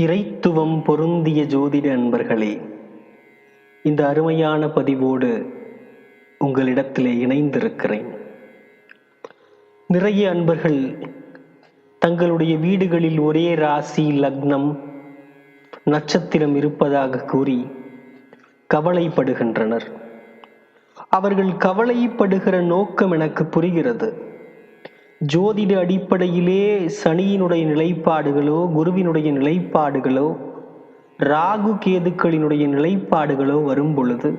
இறைத்துவம் பொருந்திய ஜோதிட அன்பர்களே இந்த அருமையான பதிவோடு உங்களிடத்திலே இணைந்திருக்கிறேன். நிறைய அன்பர்கள் தங்களுடைய வீடுகளில் ஒரே ராசி லக்னம் நட்சத்திரம் இருப்பதாக கூறி கவலைப்படுகின்றனர். அவர்கள் கவலைப்படுகிற நோக்கம் எனக்கு புரிகிறது. ஜோதிட அடிப்படையிலே சனியினுடைய நிலைப்பாடுகளோ குருவினுடைய நிலைப்பாடுகளோ ராகு கேதுக்களினுடைய நிலைப்பாடுகளோ வரும் பொழுது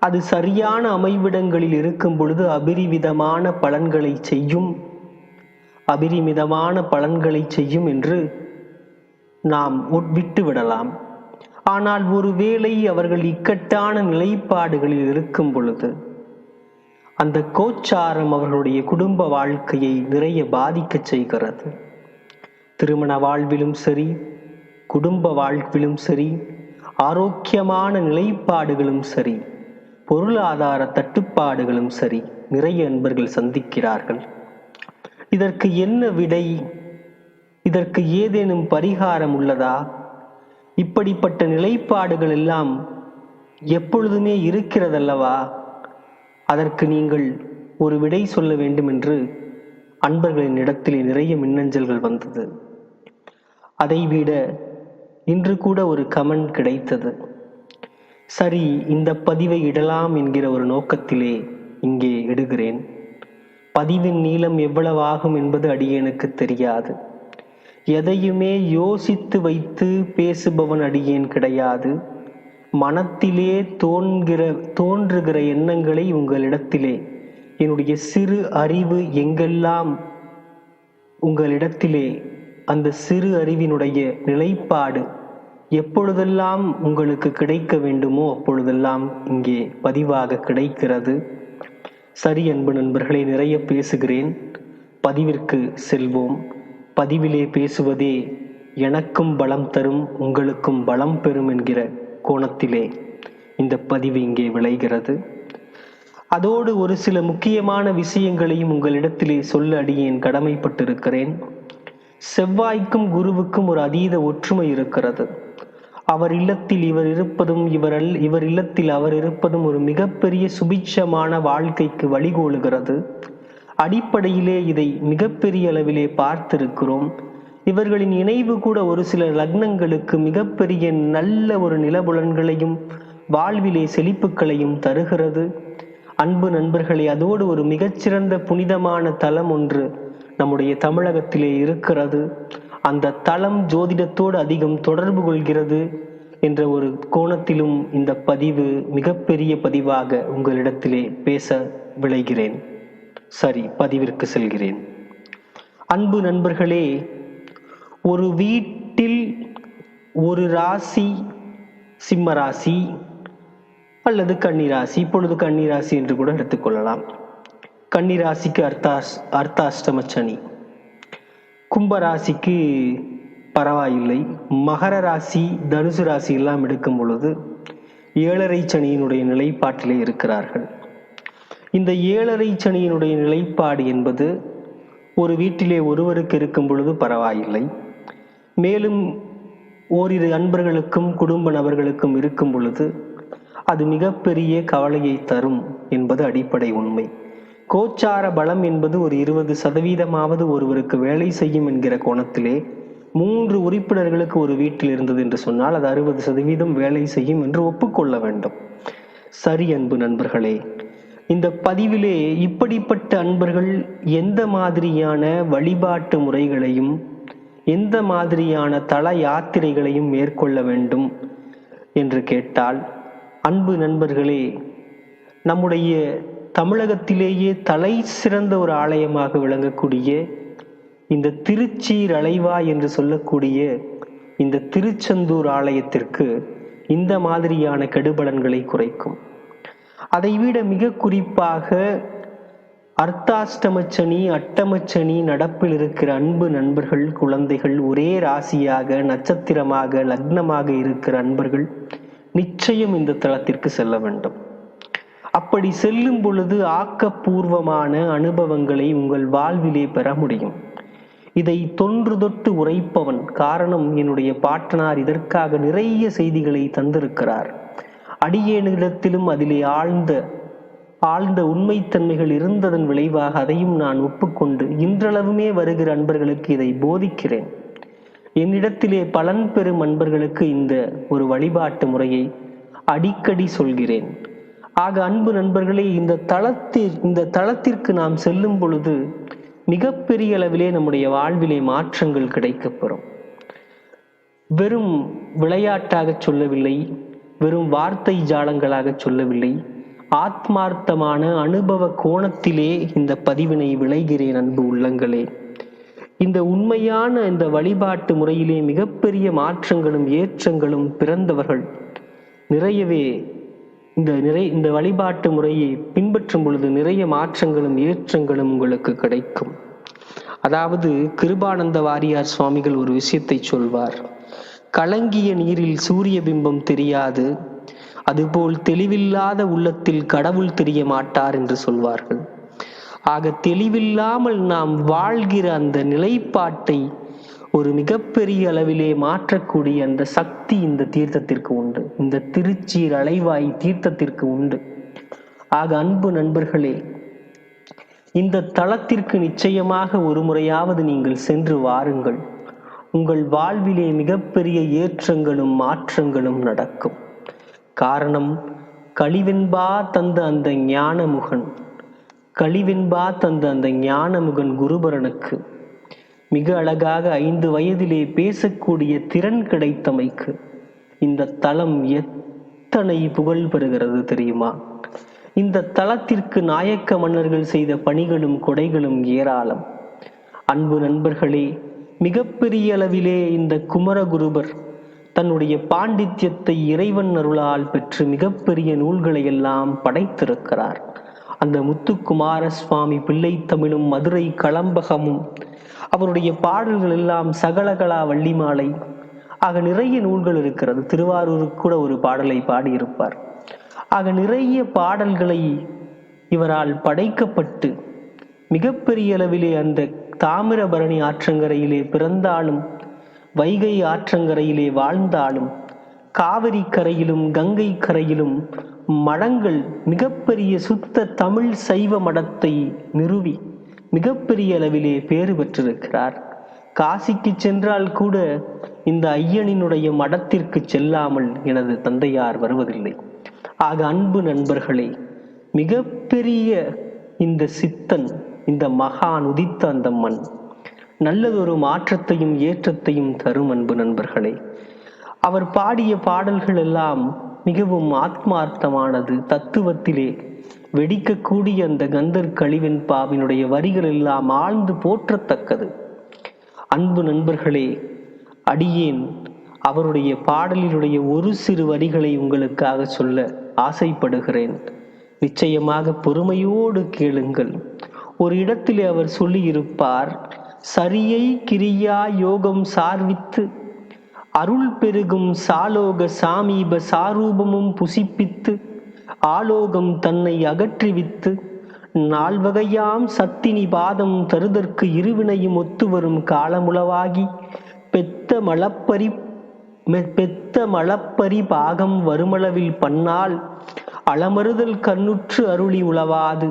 அது சரியான அமைவிடங்களில் இருக்கும் பொழுது அபிரிவிதமான பலன்களை செய்யும் அபிரிமிதமான பலன்களை செய்யும் என்று நாம் விட்டு விடலாம். ஆனால் ஒருவேளை அவர்கள் இக்கட்டான நிலைப்பாடுகளில் இருக்கும் பொழுது அந்த கோச்சாரம் அவர்களுடைய குடும்ப வாழ்க்கையை நிறைய பாதிக்க செய்கிறது. திருமண வாழ்விலும் சரி குடும்ப வாழ்விலும் சரி ஆரோக்கியமான நிலைப்பாடுகளும் சரி பொருளாதார தட்டுப்பாடுகளும் சரி நிறைய நண்பர்கள் சந்திக்கிறார்கள். இதற்கு என்ன விடை? இதற்கு ஏதேனும் பரிகாரம் உள்ளதா? இப்படிப்பட்ட நிலைப்பாடுகள் எல்லாம் எப்பொழுதுமே இருக்கிறதல்லவா? அதற்கு நீங்கள் ஒரு விடை சொல்ல வேண்டும் என்று அன்பர்களின் இடத்திலே நிறைய மின்னஞ்சல்கள் வந்தது. அதைவிட இன்று கூட ஒரு கமெண்ட் கிடைத்தது. சரி இந்த பதிவை இடலாம் என்கிற ஒரு நோக்கத்திலே இங்கே இடுகிறேன். பதிவின் நீளம் எவ்வளவு ஆகும் என்பது அடியேனுக்கு தெரியாது. எதையுமே யோசித்து வைத்து பேசுபவன் அடியேன் கிடையாது. மனத்திலே தோன்கிற தோன்றுகிற எண்ணங்களை உங்களிடத்திலே என்னுடைய சிறு அறிவு எங்கெல்லாம் உங்களிடத்திலே அந்த சிறு அறிவினுடைய நிலைப்பாடு எப்பொழுதெல்லாம் உங்களுக்கு கிடைக்க வேண்டுமோ அப்பொழுதெல்லாம் இங்கே பதிவாக கிடைக்கிறது. சரி அன்பு நண்பர்களை நிறைய பேசுகிறேன். பதிவிற்கு செல்வோம். பதிவிலே பேசுவதே எனக்கும் பலம் தரும் உங்களுக்கும் பலம் பெறும் என்கிற கோணத்திலே இந்த பதிவு இங்கே விளைகிறது. அதோடு ஒரு சில முக்கியமான விஷயங்களையும் உங்களிடத்திலே சொல்ல அடியேன் கடமைப்பட்டிருக்கிறேன். செவ்வாய்க்கும் குருவுக்கும் ஒரு அதீத ஒற்றுமை இருக்கிறது. அவர் இல்லத்தில் இவர் இருப்பதும் இவர் இவர் இல்லத்தில் அவர் இருப்பதும் ஒரு மிகப்பெரிய சுபிட்சமான வாழ்க்கைக்கு வழிகோலுகிறது. அடிப்படையிலே இதை மிகப்பெரிய அளவிலே பார்த்திருக்கிறோம். இவர்களின் இணைவு கூட ஒரு சில லக்னங்களுக்கு மிகப்பெரிய நல்ல ஒரு நிலபுலன்களையும் வாழ்விலே செழிப்புகளையும் தருகிறது. அன்பு நண்பர்களே அதோடு ஒரு மிகச்சிறந்த புனிதமான தலம் ஒன்று நம்முடைய தமிழகத்திலே இருக்கிறது. அந்த தலம் ஜோதிடத்தோடு அதிகம் தொடர்பு கொள்கிறது என்ற ஒரு கோணத்திலும் இந்த பதிவு மிகப்பெரிய பதிவாக உங்களிடத்திலே பேச விளைகிறேன் சரி பதிவிற்கு செல்கிறேன். அன்பு நண்பர்களே ஒரு வீட்டில் ஒரு ராசி சிம்ம ராசி அல்லது கன்னிராசி இப்பொழுது கன்னிராசி என்று கூட எடுத்துக்கொள்ளலாம் கன்னிராசிக்கு அர்த்தாஸ் அர்த்தாஷ்டம சனி. கும்பராசிக்கு பரவாயில்லை. மகர ராசி தனுசு ராசி எல்லாம் எடுக்கும் பொழுது ஏழரை சனியினுடைய நிலைப்பாட்டிலே இருக்கிறார்கள். இந்த ஏழரை சனியினுடைய நிலைப்பாடு என்பது ஒரு வீட்டிலே ஒருவருக்கு இருக்கும் பொழுது பரவாயில்லை. மேலும் ஓரிரு அன்பர்களுக்கும் குடும்ப நபர்களுக்கும் இருக்கும் பொழுது அது மிகப்பெரிய கவலையை தரும் என்பது அடிப்படை உண்மை. கோச்சார பலம் என்பது ஒரு இருபது சதவீதமாவது ஒருவருக்கு வேலை செய்யும் என்கிற கோணத்திலே மூன்று உறுப்பினர்களுக்கு ஒரு வீட்டில் இருந்தது என்று சொன்னால் அது அறுபது சதவீதம் வேலை செய்யும் என்று ஒப்புக்கொள்ள வேண்டும். சரி அன்பு நண்பர்களே இந்த பதிவிலே இப்படிப்பட்ட அன்பர்கள் எந்த மாதிரியான வழிபாட்டு முறைகளையும் எந்த மாதிரியான தல யாத்திரைகளையும் மேற்கொள்ள வேண்டும்? என்று கேட்டால் அன்பு நண்பர்களே நம்முடைய தமிழகத்திலேயே தலை சிறந்த ஒரு ஆலயமாக விளங்கக்கூடிய இந்த திருச்சீர் அலைவா என்று சொல்லக்கூடிய இந்த திருச்செந்தூர் ஆலயத்திற்கு இந்த மாதிரியான கெடுபலன்களை குறைக்கும். அதைவிட மிக குறிப்பாக அர்த்தாஷ்டமச்சனி அட்டமச்சனி நடப்பில் இருக்கிற அன்பு நண்பர்கள் குழந்தைகள் ஒரே ராசியாக நட்சத்திரமாக லக்னமாக இருக்கிற அன்பர்கள் நிச்சயம் இந்த தளத்திற்கு செல்ல வேண்டும். அப்படி செல்லும் பொழுது ஆக்கப்பூர்வமான அனுபவங்களை உங்கள் வாழ்விலே பெற முடியும். இதை தொன்று தொட்டு உரைப்பவன் காரணம் என்னுடைய பாட்டனார் இதற்காக நிறைய செய்திகளை தந்திருக்கிறார். அடியேனிடத்திலும் அதிலே ஆழ்ந்த ஆழ்ந்த உண்மைத்தன்மைகள் இருந்ததன் விளைவாக அதையும் நான் ஒப்புக்கொண்டு இன்றளவுமே வருகிற அன்பர்களுக்கு இதை போதிக்கிறேன். என்னிடத்திலே பலன் பெறும் அன்பர்களுக்கு இந்த ஒரு வழிபாட்டு முறையை அடிக்கடி சொல்கிறேன். ஆக அன்பு நண்பர்களே இந்த தளத்தில் இந்த தளத்திற்கு நாம் செல்லும் பொழுது மிகப்பெரிய அளவிலே நம்முடைய வாழ்விலே மாற்றங்கள் கிடைக்கப்பெறும். வெறும் விளையாட்டாக சொல்லவில்லை வெறும் வார்த்தை ஜாலங்களாக சொல்லவில்லை ஆத்மார்த்தமான அனுபவ கோணத்திலே இந்த பதிவினை விளைகிறேன் அன்பு உள்ளங்களே. இந்த உண்மையான இந்த வழிபாட்டு முறையிலே மிகப்பெரிய மாற்றங்களும் ஏற்றங்களும் பிறந்தவர்கள். நிறையவே இந்த நிறை இந்த வழிபாட்டு முறையை பின்பற்றும் பொழுது நிறைய மாற்றங்களும் ஏற்றங்களும் உங்களுக்கு கிடைக்கும். அதாவது கிருபானந்த வாரியார் சுவாமிகள் ஒரு விஷயத்தை சொல்வார். கலங்கிய நீரில் சூரிய பிம்பம் தெரியாது அதுபோல் தெளிவில்லாத உள்ளத்தில் கடவுள் தெரிய மாட்டார் என்று சொல்வார்கள். ஆக தெளிவில்லாமல் நாம் வாழ்கிற அந்த நிலைப்பாட்டை ஒரு மிகப்பெரிய அளவிலே மாற்றக்கூடிய அந்த சக்தி இந்த தீர்த்தத்திற்கு உண்டு. இந்த திருச்சீர் அலைவாய் தீர்த்தத்திற்கு உண்டு. ஆக அன்பு நண்பர்களே இந்த தளத்திற்கு நிச்சயமாக ஒரு முறையாவது நீங்கள் சென்று வாருங்கள். உங்கள் வாழ்விலே மிகப்பெரிய ஏற்றங்களும் மாற்றங்களும் நடக்கும். காரணம் கழிவென்பா தந்த அந்த ஞானமுகன். கழிவென்பா தந்த அந்த ஞானமுகன் குருபரனுக்கு. மிக அழகாக ஐந்து வயதிலே பேசக்கூடிய திறன் கிடைத்தமைக்கு. இந்த தலம் எத்தனை புகழ் பெறுகிறது தெரியுமா? இந்த தலத்திற்கு நாயக்க மன்னர்கள் செய்த பணிகளும் கொடைகளும் ஏராளம். அன்பு நண்பர்களே மிகப்பெரிய அளவிலே இந்த குமரகுருபர் தன்னுடைய பாண்டித்யத்தை இறைவன் அருளால் பெற்று மிகப்பெரிய நூல்களை எல்லாம் படைத்திருக்கிறார். அந்த முத்துக்குமார சுவாமி பிள்ளை தமிழும் மதுரை களம்பகமும் அவருடைய பாடல்கள் எல்லாம் சகலகலா வள்ளிமாலை ஆக நிறைய நூல்கள் இருக்கிறது. திருவாரூருக்கு கூட ஒரு பாடலை பாடியிருப்பார். ஆக நிறைய பாடல்களை இவரால் படைக்கப்பட்டு மிகப்பெரிய அளவிலே அந்த தாமிரபரணி ஆற்றங்கரையிலே பிறந்தாலும் வைகை ஆற்றங்கரையிலே வாழ்ந்தாலும் காவிரி கரையிலும் கங்கை கரையிலும் மடங்கள் மிகப்பெரிய சுத்த தமிழ் சைவ மடத்தை நிறுவி மிகப்பெரிய அளவிலே பேறு பெற்றிருக்கிறார். காசிக்கு சென்றால் கூட இந்த ஐயனினுடைய மடத்திற்கு செல்லாமல் எனது தந்தையார் வருவதில்லை. ஆக அன்பு நண்பர்களே மிகப்பெரிய இந்த சித்தன் இந்த மகான் உதித்த அந்த மண் நல்லதொரு மாற்றத்தையும் ஏற்றத்தையும் தரும் அன்பு நண்பர்களே. அவர் பாடிய பாடல்கள் எல்லாம் மிகவும் ஆத்மார்த்தமானது. தத்துவத்திலே வெடிக்கக்கூடிய அந்த கந்தர் கழிவின் பாவினுடைய வரிகள் எல்லாம் ஆழ்ந்து போற்றத்தக்கது. அன்பு நண்பர்களே அடியேன் அவருடைய பாடலினுடைய ஒரு சிறு வரிகளை உங்களுக்காக சொல்ல ஆசைப்படுகிறேன். நிச்சயமாக பொறுமையோடு கேளுங்கள். ஒரு இடத்திலே அவர் சொல்லியிருப்பார் சரியை கிரியா யோகம் சார்வித்து அருள் பெருகும் சாலோக சாமீப சாரூபமும் புசிப்பித்து ஆலோகம் தன்னை அகற்றிவித்து நால்வகையாம் சத்தினி பாதம் தருதற்கு இருவினையும் ஒத்து வரும் காலமுளவாகி பெத்த மலப்பரி பெத்த மலப்பரி பாகம் வருமளவில் பண்ணால் அளமறுதல் கண்ணுற்று அருளி உளவாது.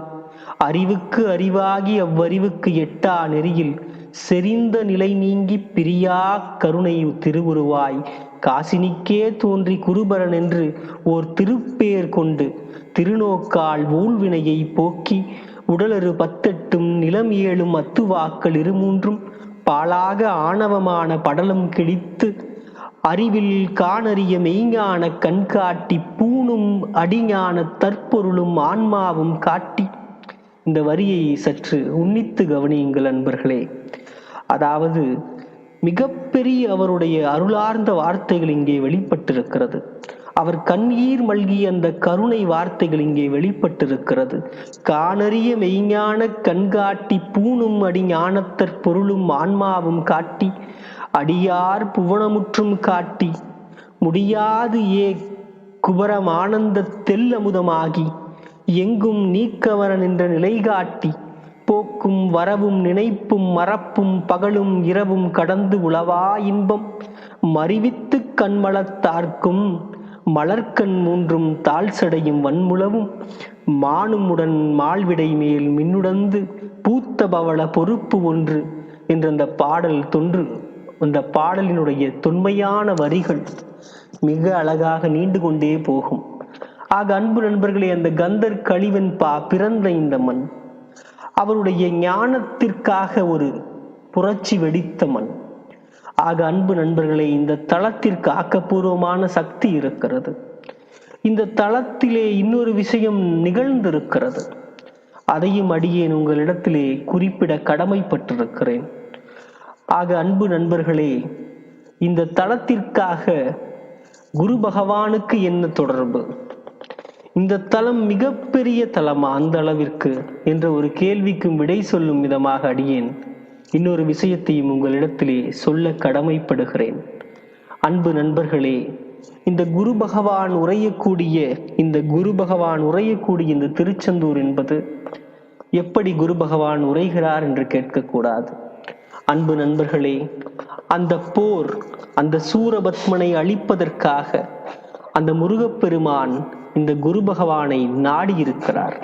அறிவுக்கு அறிவாகி அவ்வறிவுக்கு எட்டா நெறியில் செறிந்த நிலை நீங்கி பிரியா கருணை திருவுருவாய். காசினிக்கே தோன்றி குருபரன் என்று ஓர் திருப்பேர் கொண்டு திருநோக்கால் ஊழ்வினையை போக்கி உடலரு பத்தெட்டும் நிலம் ஏழும் அத்துவாக்கள் இருமூன்றும் பாலாக ஆணவமான படலம் கிழித்து அறிவில் காணறிய மெய்ஞான கண்காட்டி பூணும் அடிஞான தற்பொருளும் ஆன்மாவும் காட்டி. இந்த வரியை சற்று உன்னித்து கவனியுங்கள் அன்பர்களே. அதாவது மிகப்பெரிய அவருடைய அருளார்ந்த வார்த்தைகள் இங்கே வெளிப்பட்டிருக்கிறது. அவர் கண்ணீர் மல்கிய அந்த கருணை வார்த்தைகள் இங்கே வெளிப்பட்டிருக்கிறது. காணறிய மெய்ஞான கண்காட்டி பூணும் அடி ஞானத்தற் பொருளும் ஆன்மாவும் காட்டி அடியார் புவனமுற்றும் காட்டி முடியாது ஏ குபரம் ஆனந்த தெல்லமுதமாகி எங்கும் நீக்கவரன் என்ற நிலை காட்டி போக்கும் வரவும் நினைப்பும் மறப்பும் பகலும் இரவும் கடந்து உளவா இன்பம். மறிவித்து கண்மலத்தார்க்கும் மலர்க்கண் மூன்றும் தாழ் சடையும் வன்முளவும் மானுமுடன் மால்விடை மேல் மின்னுடந்து பூத்த பவள பொறுப்பு ஒன்று என்ற அந்த பாடல் தொன்று. அந்த பாடலினுடைய தொன்மையான வரிகள் மிக அழகாக நீண்டு கொண்டே போகும். ஆக அன்பு நண்பர்களே அந்த கந்தர் கழிவன் பா பிறந்த இந்த மண். அவருடைய ஞானத்திற்காக ஒரு புரட்சி வெடித்த மண். ஆக அன்பு நண்பர்களே இந்த தளத்திற்கு ஆக்கப்பூர்வமான சக்தி இருக்கிறது. இந்த தளத்திலே இன்னொரு விஷயம் நிகழ்ந்திருக்கிறது. அதையும் அடியேன் உங்களிடத்திலே குறிப்பிட கடமைப்பட்டிருக்கிறேன். ஆக அன்பு நண்பர்களே இந்த தளத்திற்காக குரு பகவானுக்கு என்ன தொடர்பு? இந்த தலம் மிகப்பெரிய தலமா அந்த அளவிற்கு? என்ற ஒரு கேள்விக்கும் விடை சொல்லும் விதமாக அடியேன். இன்னொரு விஷயத்தையும் உங்களிடத்திலே சொல்ல கடமைப்படுகிறேன். அன்பு நண்பர்களே இந்த குரு பகவான் உரையக்கூடிய இந்த குரு பகவான் உரையக்கூடிய இந்த திருச்செந்தூர் என்பது எப்படி குரு பகவான் உரைகிறார் என்று கேட்கக்கூடாது. அன்பு நண்பர்களே அந்த போர் அந்த சூரபத்மனை அழிப்பதற்காக அந்த முருகப்பெருமான் இந்த குரு பகவானை நாடியிருக்கிறார்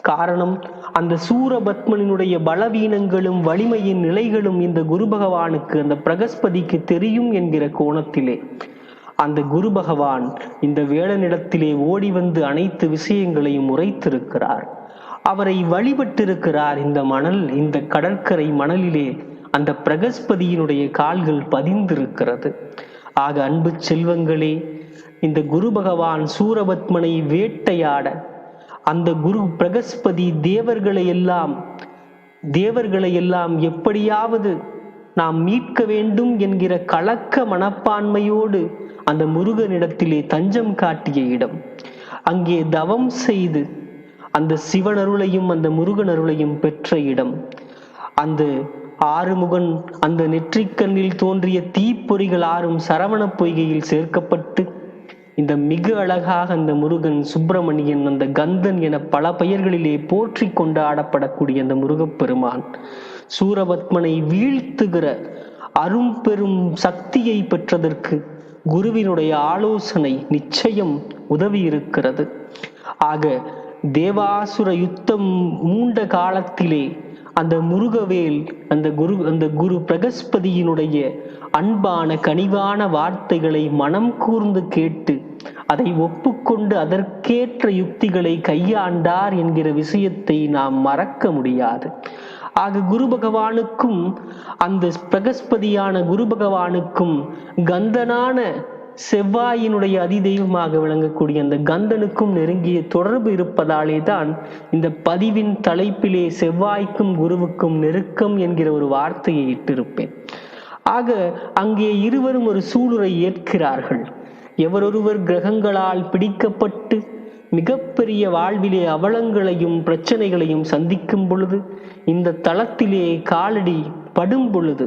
காரணம் அந்த சூரபத்மனினுடைய பலவீனங்களும் வலிமையின் நிலைகளும் இந்த குரு பகவானுக்கு அந்த பிரகஸ்பதிக்கு தெரியும் என்கிற கோணத்திலே. அந்த குரு பகவான் இந்த வேளனிடத்திலே ஓடி வந்து அனைத்து விஷயங்களையும் உரைத்திருக்கிறார். அவரை வழிபட்டிருக்கிறார் இந்த மணல் இந்த கடற்கரை மணலிலே அந்த பிரகஸ்பதியினுடைய கால்கள் பதிந்திருக்கிறது. ஆக அன்பு செல்வங்களே இந்த குரு பகவான் சூரபத்மனை வேட்டையாட அந்த குரு பிரகஸ்பதி தேவர்களை எல்லாம் தேவர்களை எல்லாம் எப்படியாவது நாம் மீட்க வேண்டும் என்கிற கலக்க மனப்பான்மையோடு அந்த முருகனிடத்திலே தஞ்சம் காட்டிய இடம். அங்கே தவம் செய்து அந்த சிவனருளையும் அந்த முருகனருளையும் பெற்ற இடம். அந்த ஆறுமுகன் அந்த நெற்றிக்கண்ணில் தோன்றிய தீப்பொறிகள் ஆறும் சரவண பொய்கையில் சேர்க்கப்பட்டு இந்த மிக அழகாக அந்த முருகன் சுப்பிரமணியன் அந்த கந்தன் என பல பெயர்களிலே போற்றி கொண்டாடப்படக்கூடிய அந்த முருகப்பெருமான். சூரபத்மனை வீழ்த்துகிற அரும்பெரும் சக்தியை பெற்றதற்கு குருவினுடைய ஆலோசனை நிச்சயம் உதவி இருக்கிறது ஆக தேவாசுர யுத்தம் மூண்ட காலத்திலே அந்த முருகவேல் அந்த குரு அந்த குரு பிரகஸ்பதியினுடைய அன்பான கனிவான வார்த்தைகளை மனம் கூர்ந்து கேட்டு அதை ஒப்புக்கொண்டு அதற்கேற்ற யுக்திகளை கையாண்டார் என்கிற விஷயத்தை நாம் மறக்க முடியாது. ஆக குரு பகவானுக்கும் அந்த பிரகஸ்பதியான குரு பகவானுக்கும் கந்தனான செவ்வாயினுடைய அதிதெய்வமாக விளங்கக்கூடிய அந்த கந்தனுக்கும் நெருங்கிய தொடர்பு இருப்பதாலே தான் இந்த பதிவின் தலைப்பிலே செவ்வாய்க்கும் குருவுக்கும் நெருக்கம் என்கிற ஒரு வார்த்தையை இட்டிருப்பேன். ஆக அங்கே இருவரும் ஒரு சூளுரை ஏற்கிறார்கள். எவரொருவர் கிரகங்களால் பிடிக்கப்பட்டு மிகப்பெரிய வாழ்விலே அவலங்களையும் பிரச்சனைகளையும் சந்திக்கும் பொழுது இந்த தளத்திலே காலடி படும் பொழுது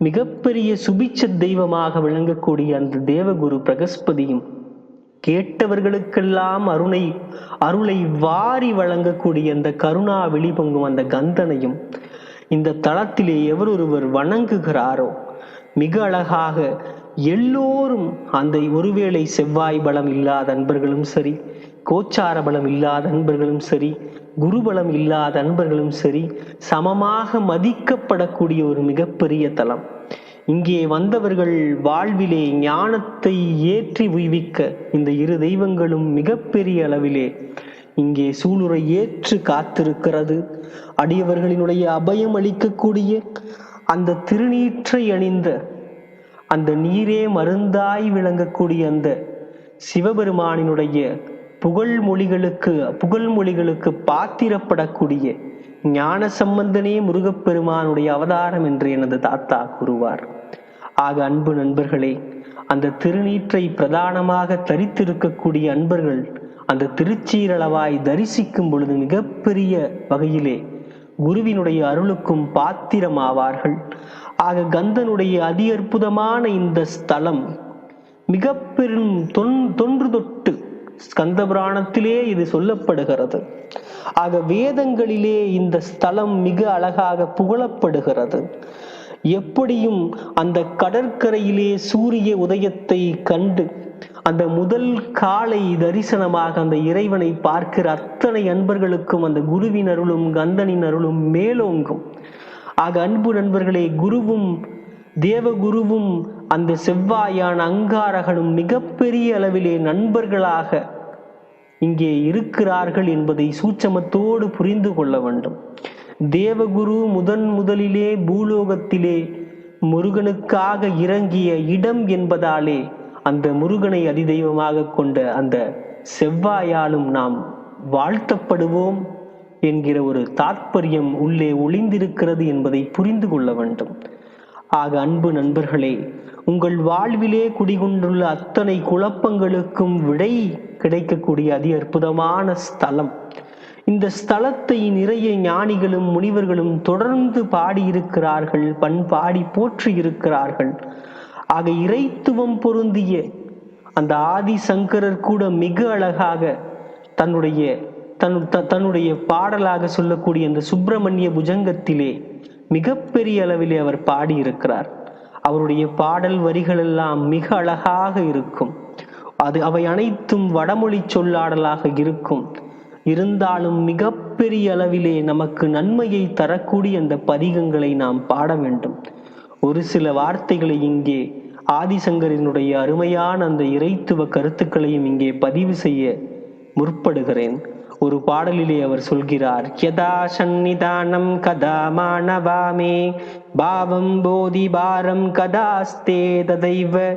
மிகப்பெரிய சுபிச்ச தெய்வமாக விளங்கக்கூடிய அந்த தேவகுரு பிரகஸ்பதியும் கேட்டவர்களுக்கெல்லாம் அருணை அருளை வாரி வழங்கக்கூடிய அந்த கருணா வெளிபொங்கும் அந்த கந்தனையும் இந்த தளத்திலே எவரொருவர் வணங்குகிறாரோ மிக அழகாக எல்லோரும் அந்த ஒருவேளை செவ்வாய் பலம் இல்லாத அன்பர்களும் சரி கோச்சார பலம் இல்லாத அன்பர்களும் சரி குருபலம் இல்லாத அன்பர்களும் சரி சமமாக மதிக்கப்படக்கூடிய ஒரு மிகப்பெரிய தலம். இங்கே வந்தவர்கள் வாழ்விலே ஞானத்தை ஏற்றி உய்விக்க இந்த இரு தெய்வங்களும் மிகப்பெரிய அளவிலே இங்கே சூளுரை ஏற்று காத்திருக்கிறது. அடியவர்களினுடைய அபயம் அளிக்கக்கூடிய அந்த திருநீற்றை அணிந்த அந்த நீரே மருந்தாய் விளங்கக்கூடிய அந்த சிவபெருமானினுடைய புகழ்மொழிகளுக்கு புகழ்மொழிகளுக்கு பாத்திரப்படக்கூடிய ஞான சம்பந்தனே முருகப்பெருமானுடைய அவதாரம் என்று எனது தாத்தா கூறுவார். ஆக அன்பு நண்பர்களே அந்த திருநீற்றை பிரதானமாக தரித்திருக்கக்கூடிய அன்பர்கள் அந்த திருச்சீரளவாய் தரிசிக்கும் பொழுது மிகப்பெரிய வகையிலே குருவினுடைய அருளுக்கும் பாத்திரம் ஆவார்கள் ஆக கந்தனுடைய அதி அற்புதமான இந்த ஸ்தலம் மிக பெரும் தொன் தொன்று தொட்டு ஸ்கந்த புராணத்திலே இது சொல்லப்படுகிறது. ஆக வேதங்களிலே இந்த ஸ்தலம் மிக அழகாக புகழப்படுகிறது. எப்படியும் அந்த கடற்கரையிலே சூரிய உதயத்தை கண்டு அந்த முதல் காலை தரிசனமாக அந்த இறைவனை பார்க்கிற அத்தனை அன்பர்களுக்கும் அந்த குருவின் அருளும் கந்தனின் அருளும் மேலோங்கும். ஆக அன்பு நண்பர்களே குருவும் தேவகுருவும் அந்த செவ்வாயான அங்காரகனும் மிகப்பெரிய அளவிலே நண்பர்களாக இங்கே இருக்கிறார்கள் என்பதை சூட்சமத்தோடு புரிந்து கொள்ள வேண்டும். தேவகுரு முதன் முதலிலே பூலோகத்திலே முருகனுக்காக இறங்கிய இடம் என்பதாலே அந்த முருகனை அதிதெய்வமாக கொண்ட அந்த செவ்வாயாலும் நாம் வாழ்த்தப்படுவோம் என்கிற ஒரு தாத்பரியம் உள்ளே ஒளிந்திருக்கிறது என்பதை புரிந்து கொள்ள வேண்டும். ஆக அன்பு நண்பர்களே உங்கள் வாழ்விலே குடிகொண்டுள்ள அத்தனை குழப்பங்களுக்கும் விடை கிடைக்கக்கூடிய அதி அற்புதமான ஸ்தலம். இந்த ஸ்தலத்தை நிறைய ஞானிகளும் முனிவர்களும் தொடர்ந்து பாடியிருக்கிறார்கள் பண்பாடி போற்றி இருக்கிறார்கள் ஆக இறைத்துவம் பொருந்திய அந்த ஆதி சங்கரர் கூட மிக அழகாக தன்னுடைய தன் தன்னுடைய பாடலாக சொல்லக்கூடிய அந்த சுப்பிரமணிய புஜங்கத்திலே மிகப்பெரிய அளவிலே அவர் பாடியிருக்கிறார். அவருடைய பாடல் வரிகள் எல்லாம் மிக அழகாக இருக்கும். அது அவை அனைத்தும் வடமொழி சொல்லாடலாக இருக்கும். இருந்தாலும் மிகப்பெரிய அளவிலே நமக்கு நன்மையை தரக்கூடிய அந்த பதிகங்களை நாம் பாட வேண்டும். ஒரு சில வார்த்தைகளை இங்கே ஆதிசங்கரினுடைய அருமையான அந்த இறைத்துவ கருத்துக்களையும் இங்கே பதிவு செய்ய முற்படுகிறேன். ஒரு பாடலிலே அவர் சொல்கிறார் யதா சந்நிதானம் கதா மாணவாமே பாவம் போதி பாரம் கதாஸ்தே ததைவ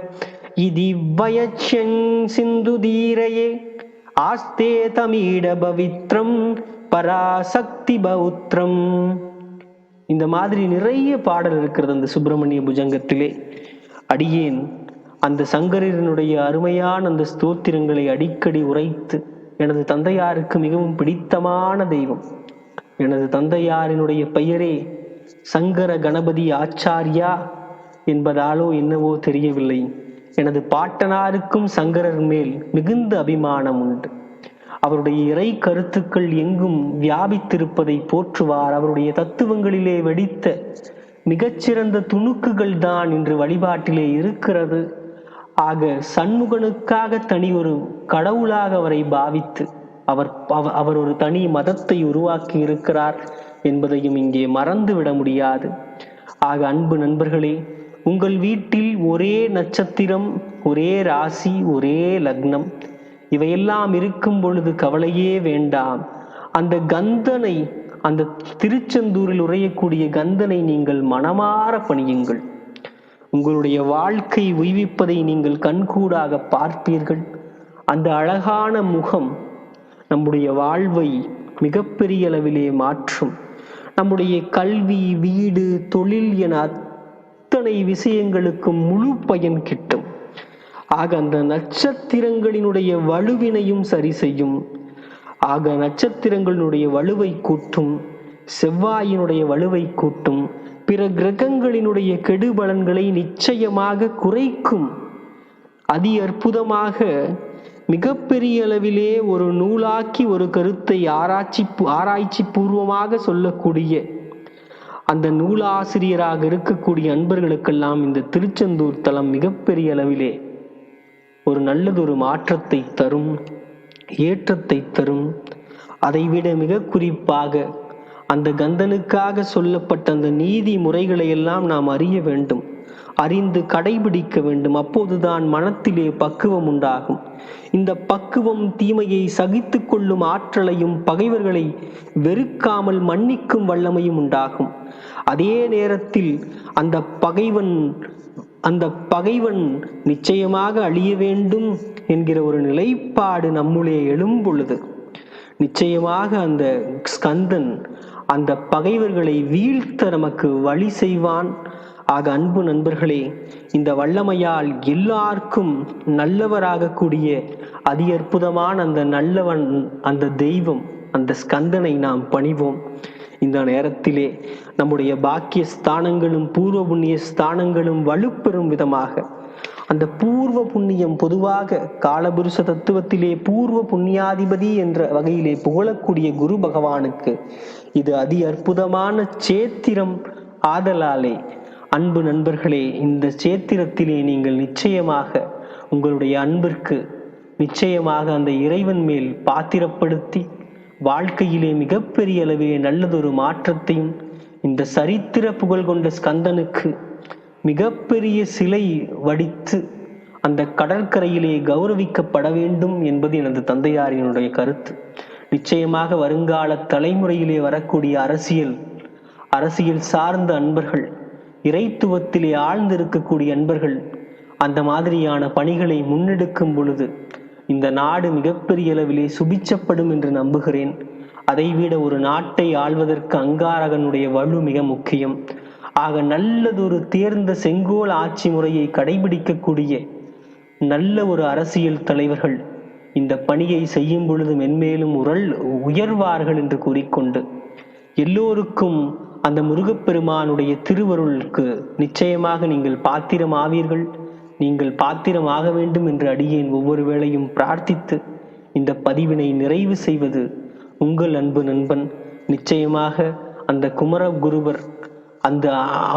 இதிவயச்சன் சிந்து தீரையே ஆஸ்தே தமிட பவித்ரம் பராசக்தி பௌத்திரம் இந்த மாதிரி நிறைய பாடல் இருக்கிறது அந்த சுப்பிரமணிய புஜங்கத்திலே. அடியேன் அந்த சங்கரனுடைய அருமையான அந்த ஸ்தோத்திரங்களை அடிக்கடி உரைத்து எனது தந்தையாருக்கு மிகவும் பிடித்தமான தெய்வம். எனது தந்தையாரினுடைய பெயரே சங்கர கணபதி ஆச்சாரியா என்பதாலோ என்னவோ தெரியவில்லை. எனது பாட்டனாருக்கும் சங்கரர் மேல் மிகுந்த அபிமானம் உண்டு. அவருடைய இறை கருத்துக்கள் எங்கும் வியாபித்திருப்பதை போற்றுவார். அவருடைய தத்துவங்களிலே வெடித்த மிகச்சிறந்த துணுக்குகள் தான் இன்று வழிபாட்டிலே இருக்கிறது. ஆக சண்முகனுக்காக தனி ஒரு கடவுளாக அவரை பாவித்து அவர் அவர் ஒரு தனி மதத்தை உருவாக்கி இருக்கிறார் என்பதையும் இங்கே மறந்து விட முடியாது. ஆக அன்பு நண்பர்களே உங்கள் வீட்டில் ஒரே நட்சத்திரம் ஒரே ராசி ஒரே லக்னம் இவையெல்லாம் இருக்கும் பொழுது கவலையே வேண்டாம். அந்த கந்தனை அந்த திருச்செந்தூரில் உரையக்கூடிய கந்தனை நீங்கள் மனமாற பணியுங்கள். உங்களுடைய வாழ்க்கை உய்விப்பதை நீங்கள் கண்கூடாக பார்ப்பீர்கள். அந்த அழகான முகம் நம்முடைய வாழ்வை மிகப்பெரிய அளவிலே மாற்றும். நம்முடைய கல்வி வீடு தொழில் என அத்தனை விஷயங்களுக்கும் முழு பயன் கிட்டும். ஆக அந்த நட்சத்திரங்களினுடைய வலுவினையும் சரி செய்யும். ஆக நட்சத்திரங்களினுடைய வலுவை கூட்டும். செவ்வாயினுடைய வலுவை கூட்டும். பிற கிரகங்களினுடைய கெடுபலன்களை நிச்சயமாக குறைக்கும். அதி அற்புதமாக மிகப்பெரிய அளவிலே ஒரு நூலாக்கி ஒரு கருத்தை ஆராய்ச்சி ஆராய்ச்சி பூர்வமாக சொல்லக்கூடிய அந்த நூலாசிரியராக இருக்கக்கூடிய அன்பர்களுக்கெல்லாம் இந்த திருச்செந்தூர் தலம் மிகப்பெரிய அளவிலே ஒரு நல்லதொரு மாற்றத்தை தரும் ஏற்றத்தை தரும். அதைவிட மிக குறிப்பாக அந்த கந்தனுக்காக சொல்லப்பட்ட அந்த நீதி முறைகளை எல்லாம் நாம் அறிய வேண்டும். அறிந்து கடைபிடிக்க வேண்டும். அப்போதுதான் மனத்திலே பக்குவம் உண்டாகும். இந்த பக்குவம் தீமையை சகித்து கொள்ளும் ஆற்றலையும் பகைவர்களை வெறுக்காமல் மன்னிக்கும் வல்லமையும் உண்டாகும். அதே நேரத்தில் அந்த பகைவன் அந்த பகைவன் நிச்சயமாக அழிய வேண்டும் என்கிற ஒரு நிலைப்பாடு நம்முடைய எழும்பொழுது நிச்சயமாக அந்த ஸ்கந்தன் அந்த பகைவர்களை வீழ்த்த நமக்கு வழி செய்வான். ஆக அன்பு நண்பர்களே இந்த வல்லமையால் எல்லாருக்கும் நல்லவராகக்கூடிய அதி அற்புதமான அந்த நல்லவன் அந்த தெய்வம் அந்த ஸ்கந்தனை நாம் பணிவோம். இந்த நேரத்திலே நம்முடைய பாக்கிய ஸ்தானங்களும் பூர்வ புண்ணிய ஸ்தானங்களும் வலுப்பெறும் விதமாக அந்த பூர்வ புண்ணியம் பொதுவாக காலபுருஷ தத்துவத்திலே பூர்வ புண்ணியாதிபதி என்ற வகையிலே புகழக்கூடிய குரு பகவானுக்கு இது அதி அற்புதமான சேத்திரம் ஆதலாலே. அன்பு நண்பர்களே இந்த சேத்திரத்திலே நீங்கள் நிச்சயமாக உங்களுடைய அன்பிற்கு நிச்சயமாக அந்த இறைவன் மேல் பாத்திரப்படுத்தி வாழ்க்கையிலே மிகப்பெரிய அளவிலே நல்லதொரு மாற்றத்தையும் இந்த சரித்திர புகழ் கொண்ட ஸ்கந்தனுக்கு மிகப்பெரிய சிலை வடித்து அந்த கடற்கரையிலே கௌரவிக்கப்பட வேண்டும் என்பது எனது தந்தையாரினுடைய கருத்து. நிச்சயமாக வருங்கால தலைமுறையிலே வரக்கூடிய அரசியல் அரசியல் சார்ந்த அன்பர்கள் இறைத்துவத்திலே ஆழ்ந்திருக்கக்கூடிய அன்பர்கள் அந்த மாதிரியான பணிகளை முன்னெடுக்கும் பொழுது இந்த நாடு மிகப்பெரிய அளவிலே சுபிச்சப்படும் என்று நம்புகிறேன். அதைவிட ஒரு நாட்டை ஆள்வதற்கு அங்காரகனுடைய வலு மிக முக்கியம். ஆக நல்லதொரு தேர்ந்த செங்கோல் ஆட்சி முறையை கடைபிடிக்கக்கூடிய நல்ல ஒரு அரசியல் தலைவர்கள் இந்த பணியை செய்யும் பொழுது மென்மேலும் உரல் உயர்வார்கள் என்று கூறிக்கொண்டு எல்லோருக்கும் அந்த முருகப்பெருமானுடைய திருவருளுக்கு நிச்சயமாக நீங்கள் பாத்திரம் ஆவீர்கள் நீங்கள் பாத்திரம் ஆக வேண்டும் என்று அடியேன் ஒவ்வொரு வேளையும் பிரார்த்தித்து இந்த பதிவினை நிறைவு செய்வது உங்கள் அன்பு நண்பன். நிச்சயமாக அந்த குமர குருவர் அந்த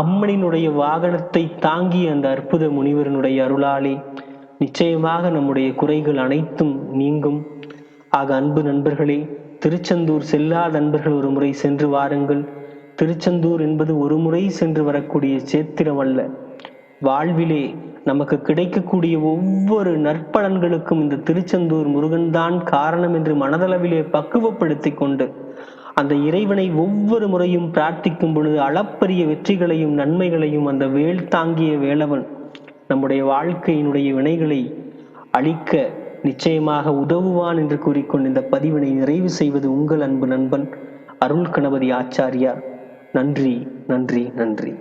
அம்மனினுடைய வாகனத்தை தாங்கிய அந்த அற்புத முனிவரனுடைய அருளாலே நிச்சயமாக நம்முடைய குறைகள் அனைத்தும் நீங்கும். ஆக அன்பு நண்பர்களே திருச்செந்தூர் செல்லாத நண்பர்கள் ஒரு முறை சென்று வாருங்கள். திருச்செந்தூர் என்பது ஒரு முறை சென்று வரக்கூடிய சேத்திரம் அல்ல. வாழ்விலே நமக்கு கிடைக்கக்கூடிய ஒவ்வொரு நற்பலன்களுக்கும் இந்த திருச்செந்தூர் முருகன்தான் காரணம் என்று மனதளவிலே பக்குவப்படுத்தி கொண்டு அந்த இறைவனை ஒவ்வொரு முறையும் பிரார்த்திக்கும் பொழுது அளப்பரிய வெற்றிகளையும் நன்மைகளையும் அந்த வேல் தாங்கிய வேலவன் நம்முடைய வாழ்க்கையினுடைய வினைகளை அழிக்க நிச்சயமாக உதவுவான் என்று கூறிக்கொண்டு இந்த பதிவினை நிறைவு செய்வது உங்கள் அன்பு நண்பன் அருள் கணபதி ஆச்சாரியார். நன்றி நன்றி நன்றி.